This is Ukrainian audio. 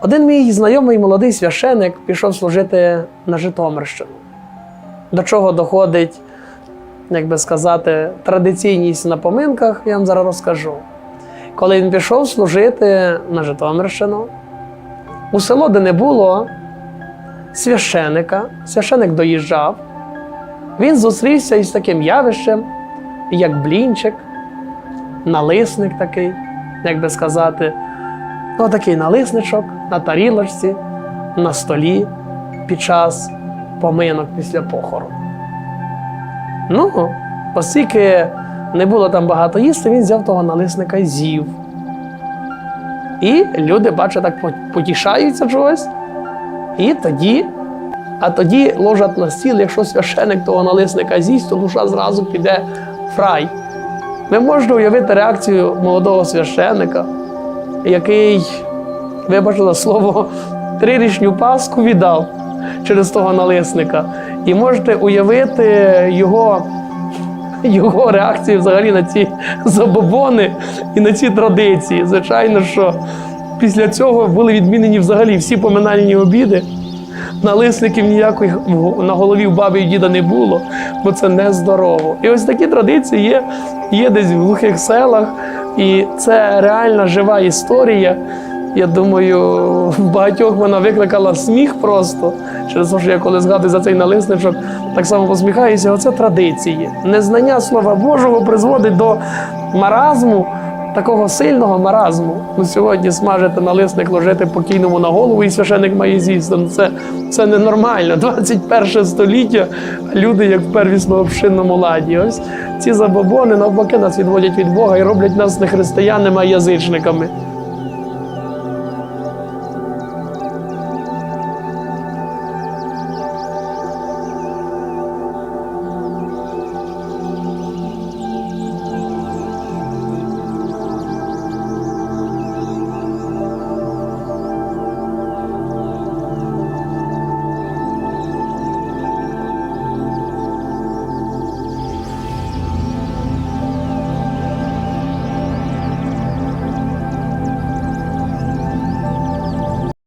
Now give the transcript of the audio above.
Один мій знайомий молодий священик пішов служити на Житомирщину. До чого доходить, як би сказати, традиційність на поминках, я вам зараз розкажу. Коли він пішов служити на Житомирщину, у село, де не було священика, священик доїжджав, він зустрівся із таким явищем, як блінчик, налисник такий, як би сказати, ну, такий налисничок на тарілочці, на столі під час поминок після похорону. Ну, оскільки не було там багато їсти, він взяв того налисника і з'їв. І люди, бачу, так потішаються чогось. І тоді, а тоді ложать на стіл, якщо священик того налисника з'їсть, то душа зразу піде в рай. Ви можете уявити реакцію молодого священика, який, вибачте слово, трирічню паску віддав через того налисника. І можете уявити його, його реакцію взагалі на ці забобони і на ці традиції. Звичайно, що після цього були відмінені взагалі всі поминальні обіди. Налисників ніякої на голові в баби і діда не було, бо це нездорово. І ось такі традиції є, є десь в глухих селах, і це реальна жива історія. Я думаю, в багатьох вона викликала сміх просто через те, що я коли згадую за цей налисничок, так само посміхаюся. Оце традиції. Незнання Слова Божого призводить до маразму, такого сильного маразму. Ну, сьогодні смажити налисник, ложити покійному на голову, і священик має з'їсти. Ну, Це, це ненормально. 21 століття, люди як в первісно общинному ладі. Ось ці забобони навпаки нас відводять від Бога і роблять нас не християнами, а язичниками.